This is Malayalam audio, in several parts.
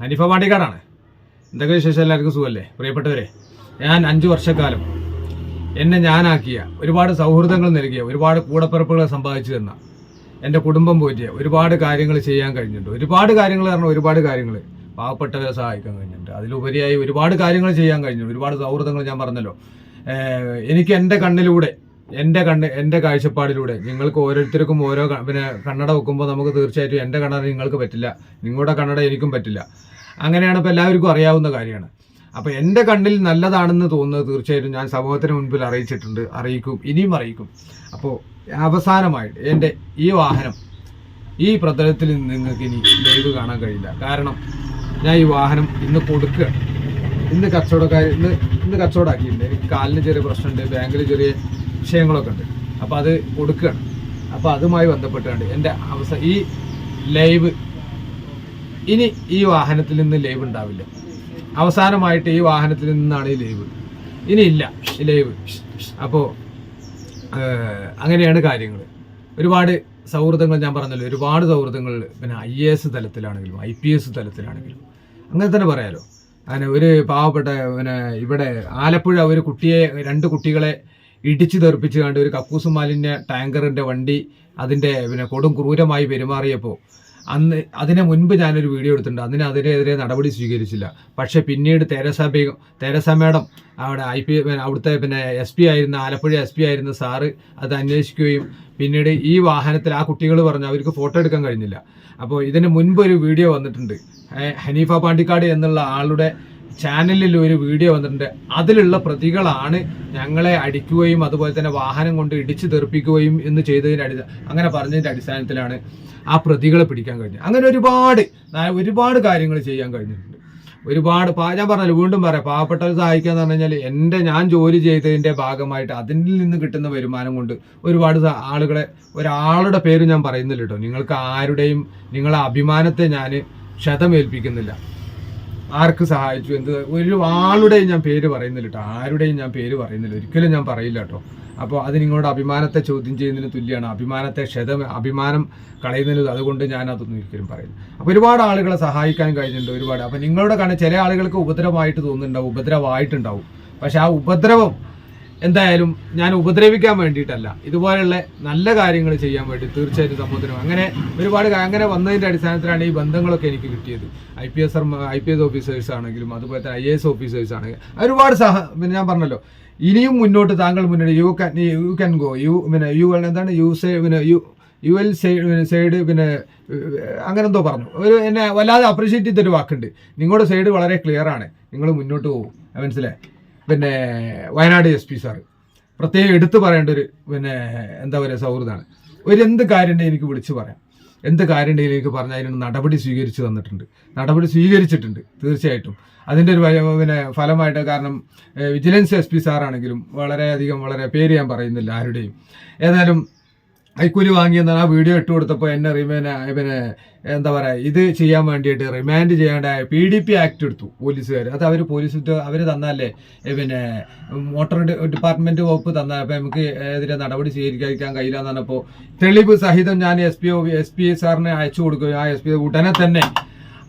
ഹനീഫ പാണ്ടിക്കാടാണ്. എന്തൊക്കെ വിശേഷം എല്ലാവർക്കും സുഖമല്ലേ പ്രിയപ്പെട്ടവരെ ഞാൻ അഞ്ച് വർഷക്കാലം എന്നെ ഞാനാക്കിയ ഒരുപാട് സൗഹൃദങ്ങൾ നൽകിയ ഒരുപാട് കൂടപ്പിറപ്പുകൾ സമ്പാദിച്ചു തന്ന എന്റെ കുടുംബം പോറ്റിയ ഒരുപാട് കാര്യങ്ങൾ ചെയ്യാൻ കഴിഞ്ഞിട്ടുണ്ട്. ഒരുപാട് കാര്യങ്ങൾ കാരണം ഒരുപാട് കാര്യങ്ങൾ പാവപ്പെട്ടവരെ സഹായിക്കാൻ കഴിഞ്ഞിട്ടുണ്ട്. അതിലുപരിയായി ഒരുപാട് കാര്യങ്ങൾ ചെയ്യാൻ കഴിഞ്ഞു. ഒരുപാട് സൗഹൃദങ്ങൾ ഞാൻ പറഞ്ഞല്ലോ. എനിക്ക് എന്റെ കണ്ണിലൂടെ എന്റെ കണ്ണ് എന്റെ കാഴ്ചപ്പാടിലൂടെ നിങ്ങൾക്ക് ഓരോരുത്തർക്കും ഓരോ പിന്നെ കണ്ണട വെക്കുമ്പോൾ നമുക്ക് തീർച്ചയായിട്ടും എന്റെ കണ്ണട നിങ്ങൾക്ക് പറ്റില്ല നിങ്ങളുടെ കണ്ണട എനിക്കും പറ്റില്ല. അങ്ങനെയാണ് ഇപ്പോൾ എല്ലാവർക്കും അറിയാവുന്ന കാര്യമാണ്. അപ്പോൾ എന്റെ കണ്ണിൽ നല്ലതാണെന്ന് തോന്നുന്നത് തീർച്ചയായിട്ടും ഞാൻ സമൂഹത്തിന് മുൻപിൽ അറിയിച്ചിട്ടുണ്ട് അറിയിക്കും ഇനിയും അറിയിക്കും. അപ്പോൾ അവസാനമായിട്ട് എന്റെ ഈ വാഹനം ഈ പ്രതലത്തിൽ നിങ്ങൾക്ക് ഇനി ലൈവ് കാണാൻ കഴിയില്ല. കാരണം ഞാൻ ഈ വാഹനം ഇന്ന് കൊടുക്കുക. ഇന്ന് കച്ചവടക്കാർ ഇന്ന് ഇന്ന് കച്ചവടമാക്കിയിട്ടുണ്ട്. എനിക്ക് കാലിന് ചെറിയ പ്രശ്നമുണ്ട് ബാങ്കിൽ ചെറിയ വിഷയങ്ങളൊക്കെ ഉണ്ട്. അപ്പോൾ അത് കൊടുക്കുകയാണ്. അപ്പോൾ അതുമായി ബന്ധപ്പെട്ടുകൊണ്ട് എന്റെ അവസ ഈ ലൈവ് ഇനി ഈ വാഹനത്തിൽ നിന്ന് ലൈവ് ഉണ്ടാവില്ല. അവസാനമായിട്ട് ഈ വാഹനത്തിൽ നിന്നാണ് ഈ ലൈവ്. ഇനി ഇല്ല ഈ ലൈവ്. അപ്പോൾ അങ്ങനെയാണ് കാര്യങ്ങൾ ഒരുപാട് സൗഹൃദങ്ങൾ ഞാൻ പറഞ്ഞല്ലോ. ഒരുപാട് സൗഹൃദങ്ങൾ പിന്നെ ഐ എ എസ് തലത്തിലാണെങ്കിലും ഐ പി എസ് തലത്തിലാണെങ്കിലും. അങ്ങനെ തന്നെ പറയാലോ. അങ്ങനെ ഒരു പാവപ്പെട്ട പിന്നെ ഇവിടെ ആലപ്പുഴ ഒരു കുട്ടിയെ രണ്ട് കുട്ടികളെ ഇടിച്ചു തെറിപ്പിച്ച് കണ്ട് ഒരു കക്കൂസ് മാലിന്യ ടാങ്കറിന്റെ വണ്ടി അതിന്റെ പിന്നെ കൊടും ക്രൂരമായി പെരുമാറിയപ്പോൾ അന്ന് അതിനെ മുൻപ് ഞാനൊരു വീഡിയോ എടുത്തിട്ടുണ്ട്. അതിന് അതിനെതിരെ നടപടി സ്വീകരിച്ചില്ല. പക്ഷേ പിന്നീട് തെരസ ബേഗം തെരസ മേഡം അവിടെ ഐ പി അവിടുത്തെ പിന്നെ എസ് പി ആയിരുന്ന ആലപ്പുഴ എസ് പി ആയിരുന്ന സാറ് അത് അന്വേഷിക്കുകയും പിന്നീട് ഈ വാഹനത്തിൽ ആ കുട്ടികൾ പറഞ്ഞു അവർക്ക് ഫോട്ടോ എടുക്കാൻ കഴിഞ്ഞില്ല. അപ്പോൾ ഇതിന് മുൻപ് ഒരു വീഡിയോ വന്നിട്ടുണ്ട്. ഹനീഫ പാണ്ടിക്കാട് എന്നുള്ള ആളുടെ ചാനലിൽ ഒരു വീഡിയോ വന്നിട്ടുണ്ട്. അതിലുള്ള പ്രതികളാണ് ഞങ്ങളെ അടിക്കുകയും അതുപോലെ തന്നെ വാഹനം കൊണ്ട് ഇടിച്ചു തെറിപ്പിക്കുകയും എന്ന് ചെയ്തതിന്റെ അടി അങ്ങനെ പറഞ്ഞതിന്റെ അടിസ്ഥാനത്തിലാണ് ആ പ്രതികളെ പിടിക്കാൻ കഴിഞ്ഞത്. അങ്ങനെ ഒരുപാട് ഒരുപാട് കാര്യങ്ങൾ ചെയ്യാൻ കഴിഞ്ഞിട്ടുണ്ട്. ഒരുപാട് പാ ഞാൻ പറഞ്ഞല്ലോ വീണ്ടും പറയാം പാവപ്പെട്ടവർ സഹായിക്കുക എന്ന് പറഞ്ഞു കഴിഞ്ഞാൽ എന്റെ ഞാൻ ജോലി ചെയ്തതിന്റെ ഭാഗമായിട്ട് അതിൽ നിന്ന് കിട്ടുന്ന വരുമാനം കൊണ്ട് ഒരുപാട് ആളുകളെ ഒരാളുടെ പേര് ഞാൻ പറയുന്നില്ല കേട്ടോ. നിങ്ങൾക്ക് ആരുടെയും നിങ്ങളെ അഭിമാനത്തെ ഞാൻ ക്ഷതമേൽപ്പിക്കുന്നില്ല. ആർക്ക് സഹായിച്ചു എന്ത്? ഒരു ആളുടെയും ഞാൻ പേര് പറയുന്നില്ല കേട്ടോ ആരുടെയും ഞാൻ പേര് പറയുന്നില്ല. ഒരിക്കലും ഞാൻ പറയില്ല കേട്ടോ അപ്പോൾ അത് നിങ്ങളുടെ അഭിമാനത്തെ ചോദ്യം ചെയ്യുന്നതിന് തുല്യമാണ് അഭിമാനത്തെ ക്ഷതം അഭിമാനം കളയുന്നതിന് അതുകൊണ്ട് ഞാൻ അതൊന്നും ഒരിക്കലും പറയില്ല. അപ്പോൾ ഒരുപാട് ആളുകളെ സഹായിക്കാൻ കഴിഞ്ഞിട്ടുണ്ട് ഒരുപാട്. അപ്പോൾ നിങ്ങളുടെ കണ്ണ് ചില ആളുകൾക്ക് ഉപദ്രവമായിട്ട് തോന്നുന്നുണ്ടാവും ഉപദ്രവമായിട്ടുണ്ടാവും. പക്ഷെ ആ ഉപദ്രവം എന്തായാലും ഞാൻ ഉപദ്രവിക്കാൻ വേണ്ടിയിട്ടല്ല. ഇതുപോലെയുള്ള നല്ല കാര്യങ്ങൾ ചെയ്യാൻ വേണ്ടി തീർച്ചയായിട്ടും സമൂഹത്തിനും അങ്ങനെ ഒരുപാട് അങ്ങനെ വന്നതിന്റെ അടിസ്ഥാനത്തിലാണ് ഈ ബന്ധങ്ങളൊക്കെ എനിക്ക് കിട്ടിയത്. I P S I P S officers ആണെങ്കിലും അതുപോലെ തന്നെ ഐ എ എസ് ഓഫീസേഴ്സ് ആണെങ്കിലും. ഒരുപാട് സഹ ഞാൻ പറഞ്ഞല്ലോ ഇനിയും മുന്നോട്ട് താങ്കൾ മുന്നോട്ട് you can you can go you പിന്നെ യു എന്താണ്? യു സേ പിന്നെ യു യു എൽ സൈഡ് പിന്നെ അങ്ങനെ എന്തോ പറഞ്ഞു. ഒരു എന്നെ വല്ലാതെ അപ്രീഷിയേറ്റ് ചെയ്തൊരു വാക്കുണ്ട്. നിങ്ങളുടെ സൈഡ് വളരെ ക്ലിയർ ആണ്. നിങ്ങൾ മുന്നോട്ട് പോകും മനസ്സിലായി? പിന്നെ വയനാട് എസ് പി സാറ്. പ്രത്യേകം എടുത്തു പറയേണ്ട ഒരു പിന്നെ എന്താ പറയുക സൗഹൃദമാണ്. ഒരു എന്ത് കാര്യം എനിക്ക് വിളിച്ചു പറയാം. എന്ത് കാര്യം ഉണ്ടെങ്കിലും എനിക്ക് പറഞ്ഞാൽ അതിന് നടപടി സ്വീകരിച്ചു തന്നിട്ടുണ്ട്. നടപടി സ്വീകരിച്ചിട്ടുണ്ട് തീർച്ചയായിട്ടും. അതിന്റെ ഒരു പിന്നെ ഫലമായിട്ട് കാരണം വിജിലൻസ് എസ് പി സാറാണെങ്കിലും വളരെയധികം വളരെ പേര് ഞാൻ പറയുന്നില്ല ആരുടെയും. ഏതായാലും കൈക്കൂലി വാങ്ങിയെന്നാണ് ആ വീഡിയോ ഇട്ട് കൊടുത്തപ്പോൾ എന്നെ റിമാൻഡ് പിന്നെ എന്താ പറയുക ഇത് ചെയ്യാൻ വേണ്ടിയിട്ട് റിമാൻഡ് ചെയ്യേണ്ട പി ഡി പി ആക്ട് എടുത്തു പോലീസുകാർ അത് അവർ പോലീസ് അവർ തന്നാലേ പിന്നെ മോട്ടോർ ഡിപ്പാർട്ട്മെന്റ് വകുപ്പ് തന്ന. അപ്പോൾ നമുക്ക് എതിരെ നടപടി സ്വീകരിക്കാൻ കഴിയില്ല എന്ന് പറഞ്ഞപ്പോൾ തെളിവ് സഹിതം ഞാൻ S P O S P സാറിനെ അയച്ചു കൊടുക്കുകയും ആ എസ് പി ഉടനെ തന്നെ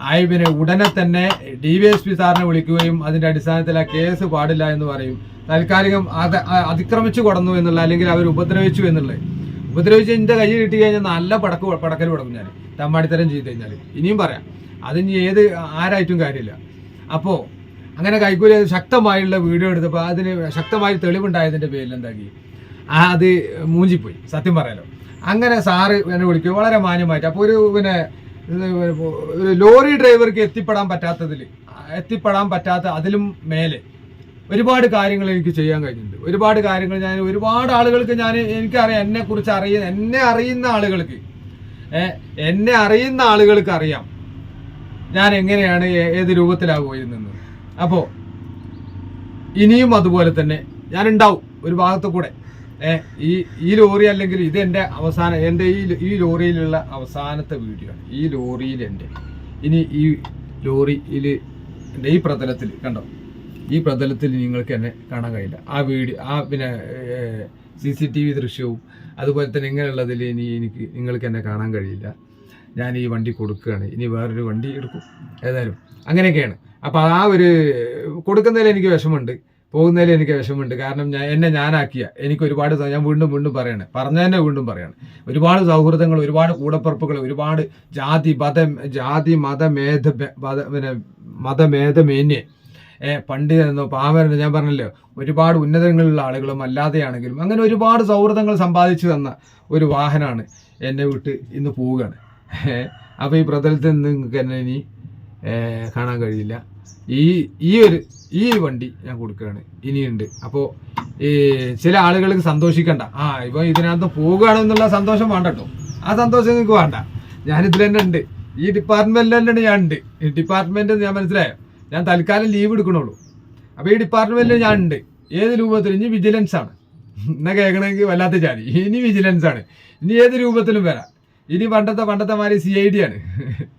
ആയി പിന്നെ ഉടനെ തന്നെ ഡി വി എസ് പി സാറിനെ വിളിക്കുകയും അതിന്റെ അടിസ്ഥാനത്തിൽ ആ കേസ് പാടില്ല എന്ന് പറയും. താൽക്കാലികം അത് അതിക്രമിച്ചു കൊടന്നു എന്നുള്ള അല്ലെങ്കിൽ അവർ ഉപദ്രവിച്ചു എന്നുള്ളത് ഉപദ്രവിച്ച് എന്റെ കൈ കിട്ടി കഴിഞ്ഞാൽ നല്ല പടക്ക് പടക്കൽ പടക്കും ഞാൻ തമ്മാടിത്തരം ചെയ്ത് കഴിഞ്ഞാൽ ഇനിയും പറയാം. അതിന് ഏത് ആരായിട്ടും കാര്യമില്ല. അപ്പോൾ അങ്ങനെ കൈക്കൂലി ശക്തമായുള്ള വീഡിയോ എടുത്തപ്പോൾ അതിന് ശക്തമായ തെളിവുണ്ടായതിന്റെ പേരിൽ എന്താക്കി? ആ അത് മൂഞ്ചിപ്പോയി. സത്യം പറയാലോ. അങ്ങനെ സാറ് എന്നെ വിളിക്കും. വളരെ മാന്യമായിട്ട്. അപ്പോൾ ഒരു പിന്നെ ലോറി ഡ്രൈവർക്ക് എത്തിപ്പെടാൻ പറ്റാത്തതിൽ എത്തിപ്പെടാൻ പറ്റാത്ത അതിലും മേലെ ഒരുപാട് കാര്യങ്ങൾ എനിക്ക് ചെയ്യാൻ കഴിഞ്ഞിട്ടുണ്ട്. ഒരുപാട് കാര്യങ്ങൾ ഞാൻ ഒരുപാട് ആളുകൾക്ക് ഞാൻ എനിക്കറിയാം. എന്നെ കുറിച്ച് അറിയുന്ന എന്നെ അറിയുന്ന ആളുകൾക്ക് എന്നെ അറിയുന്ന ആളുകൾക്ക് അറിയാം ഞാൻ എങ്ങനെയാണ് ഏത് രൂപത്തിലാണ് പോയിരുന്നത് അപ്പോൾ ഇനിയും അതുപോലെ തന്നെ ഞാൻ ഉണ്ടാവും ഒരു ഭാഗത്തു കൂടെ. ഈ ഈ ലോറി അല്ലെങ്കിൽ ഇത് എന്റെ അവസാന എന്റെ ഈ ഈ ലോറിയിലുള്ള അവസാനത്തെ വീഡിയോ ആണ്. ഈ ലോറിയിൽ എന്റെ ഇനി ഈ ലോറിയിൽ എന്റെ ഈ പ്രതലത്തിൽ കണ്ടോ? ഈ പ്രതലത്തിൽ നിങ്ങൾക്ക് എന്നെ കാണാൻ കഴിയില്ല. ആ വീഡിയോ ആ പിന്നെ സി സി ടി വി ദൃശ്യവും അതുപോലെ തന്നെ ഇങ്ങനെയുള്ളതിൽ ഇനി എനിക്ക് നിങ്ങൾക്ക് എന്നെ കാണാൻ കഴിയില്ല. ഞാൻ ഈ വണ്ടി കൊടുക്കുകയാണ്. ഇനി വേറൊരു വണ്ടി എടുക്കും. ഏതായാലും അങ്ങനെയൊക്കെയാണ്. അപ്പോൾ ആ ഒരു കൊടുക്കുന്നതിൽ എനിക്ക് വിഷമമുണ്ട്. പോകുന്നതിൽ എനിക്ക് വിഷമമുണ്ട്. കാരണം ഞാൻ എന്നെ ഞാനാക്കിയ എനിക്ക് ഒരുപാട് ഞാൻ വീണ്ടും വീണ്ടും പറയാണ്. പറഞ്ഞ തന്നെ വീണ്ടും പറയാണ്. ഒരുപാട് സൗഹൃദങ്ങൾ ഒരുപാട് കൂടപ്പുറപ്പുകൾ ഒരുപാട് ജാതി മത ജാതി മതമേധ മത പിന്നെ മതമേധമേന്യേ പണ്ട് പാമരൻ ഞാൻ പറഞ്ഞല്ലോ ഒരുപാട് ഉന്നതങ്ങളിലുള്ള ആളുകളും അല്ലാതെയാണെങ്കിലും അങ്ങനെ ഒരുപാട് സൗഹൃദങ്ങൾ സമ്പാദിച്ചു തന്ന ഒരു വാഹനമാണ് എന്നെ വിട്ട് ഇന്ന് പോവുകയാണ്. അപ്പോൾ ഈ പ്രതലത്തിൽ നിന്ന് നിങ്ങൾക്ക് എന്നെ ഇനി കാണാൻ കഴിയില്ല. ഈ ഈ ഒരു ഈ വണ്ടി ഞാൻ കൊടുക്കുകയാണ്. ഇനിയുണ്ട്. അപ്പോൾ ഈ ചില ആളുകൾക്ക് സന്തോഷിക്കണ്ട. ആ ഇപ്പോൾ ഇതിനകത്ത് പോവുകയാണെന്നുള്ള സന്തോഷം വേണ്ട കേട്ടോ ആ സന്തോഷം നിങ്ങൾക്ക് വേണ്ട. ഞാനിതിൽ തന്നെ ഉണ്ട്. ഈ ഡിപ്പാർട്ട്മെന്റിൽ തന്നെ ഞാൻ ഉണ്ട്. ഈ ഡിപ്പാർട്ട്മെന്റ് ഞാൻ മനസ്സിലായോ? ഞാൻ തൽക്കാലം ലീവ് എടുക്കണുള്ളൂ. അപ്പോൾ ഈ ഡിപ്പാർട്ട്മെന്റിൽ ഞാൻ ഉണ്ട് ഏത് രൂപത്തിൽ ഇനി വിജിലൻസ് ആണ്. എന്നാ കേൾക്കണമെങ്കിൽ വല്ലാത്ത ജാതി. ഇനി വിജിലൻസ് ആണ്. ഇനി ഏത് രൂപത്തിലും വരാം. ഇനി പണ്ടത്തെ പണ്ടത്തെ മാതിരി സി ഐ ഡി ആണ്.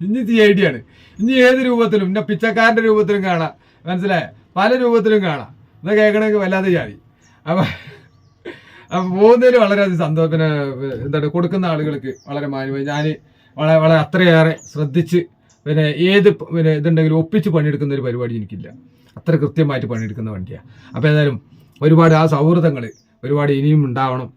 ഇനി സി ഐ ഡി ആണ്. ഇനി ഏത് രൂപത്തിലും പിന്നെ പിച്ചക്കാരന്റെ രൂപത്തിലും കാണാം. മനസ്സിലായ? പല രൂപത്തിലും കാണാം. എന്നാ കേൾക്കണമെങ്കിൽ വല്ലാത്ത ജാതി. അപ്പം അപ്പം പോകുന്നതിൽ വളരെയധികം സന്തോഷം പിന്നെ എന്താണ് കൊടുക്കുന്ന ആളുകൾക്ക് വളരെ മാന്യമായി ഞാൻ വളരെ വളരെ അത്രയേറെ ശ്രദ്ധിച്ച് പിന്നെ ഏത് പിന്നെ ഇതുണ്ടെങ്കിലും ഒപ്പിച്ച് പണിയെടുക്കുന്ന ഒരു പരിപാടി എനിക്കില്ല. അത്ര കൃത്യമായിട്ട് പണിയെടുക്കുന്ന വണ്ടിയാണ് അപ്പോൾ ഏതായാലും ഒരുപാട് ആ സൗഹൃദങ്ങൾ ഒരുപാട് ഇനിയും ഉണ്ടാവണം.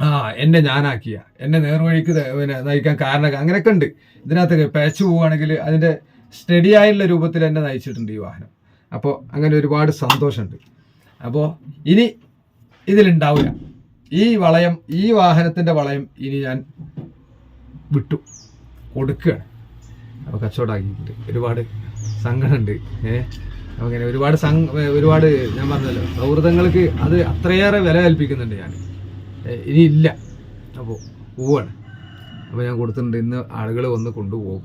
ആ എന്നെ ഞാനാക്കിയ എന്നെ നേർവഴിക്ക് പിന്നെ നയിക്കാൻ കാരണം അങ്ങനെയൊക്കെ ഉണ്ട്. ഇതിനകത്ത് പേച്ചു പോവുകയാണെങ്കിൽ അതിന്റെ സ്റ്റഡി ആയുള്ള രൂപത്തിൽ എന്നെ നയിച്ചിട്ടുണ്ട് ഈ വാഹനം. അപ്പോൾ അങ്ങനെ ഒരുപാട് സന്തോഷമുണ്ട്. അപ്പോൾ ഇനി ഇതിലുണ്ടാവില്ല ഈ വളയം ഈ വാഹനത്തിന്റെ വളയം ഇനി ഞാൻ വിട്ടു. കൊടുക്കുകയാണ്. അപ്പോൾ കച്ചവടമാക്കിയിട്ടുണ്ട് ഒരുപാട് സങ്കടമുണ്ട്. ഏഹ് അങ്ങനെ ഒരുപാട് ഒരുപാട് ഞാൻ പറഞ്ഞല്ലോ. സൗഹൃദങ്ങൾക്ക് അത് അത്രയേറെ വില കൽപ്പിക്കുന്നുണ്ട് ഞാൻ. ഇനി ഇല്ല. അപ്പോൾ പോവാണ്. അപ്പോൾ ഞാൻ കൊടുത്തിട്ടുണ്ട്. ഇന്ന് ആളുകൾ വന്ന് കൊണ്ടുപോകും.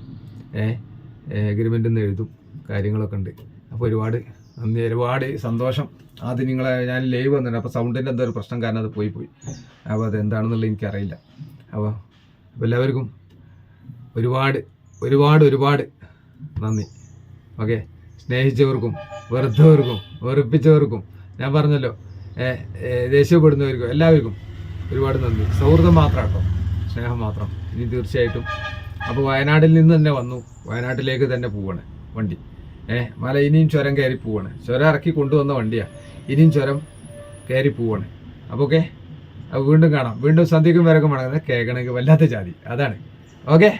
ഏഹ് എഗ്രിമെന്റ് നിന്ന് എഴുതും. കാര്യങ്ങളൊക്കെ ഉണ്ട്. അപ്പോൾ ഒരുപാട് നന്ദി. ഒരുപാട് സന്തോഷം. ആദ്യം നിങ്ങളെ ഞാൻ ലൈവ് വന്നിട്ടുണ്ട്. അപ്പോൾ സൗണ്ടിന്റെ എന്തോ ഒരു പ്രശ്നം കാരണം അത് പോയി പോയി. അപ്പോൾ അത് എന്താണെന്നുള്ളത് എനിക്കറിയില്ല. അപ്പോൾ എല്ലാവർക്കും ഒരുപാട് ഒരുപാട് ഒരുപാട് നന്ദി. ഓക്കെ? സ്നേഹിച്ചവർക്കും വെറുത്തവർക്കും വെറുപ്പിച്ചവർക്കും ഞാൻ പറഞ്ഞല്ലോ ദേഷ്യപ്പെടുന്നവർക്കും എല്ലാവർക്കും ഒരുപാട് നന്ദി. സൗഹൃദം മാത്രം കേട്ടോ. സ്നേഹം മാത്രം. ഇനി തീർച്ചയായിട്ടും അപ്പോൾ വയനാട്ടിൽ നിന്ന് തന്നെ വന്നു. വയനാട്ടിലേക്ക് തന്നെ പോവാണ് വണ്ടി. ഏഹ് മല ഇനിയും ചുരം കയറി പോവാണ്. ചുരം ഇറക്കി കൊണ്ടുവന്ന വണ്ടിയാണ് ഇനിയും ചുരം കയറി പോവാണ്. അപ്പോൾ ഓക്കെ? വീണ്ടും കാണാം. വീണ്ടും സന്ധ്യക്കും വരക്കും വേണമെങ്കിൽ കേൾക്കണമെങ്കിൽ വല്ലാത്ത ജാതി. അതാണ്. ഓക്കെ?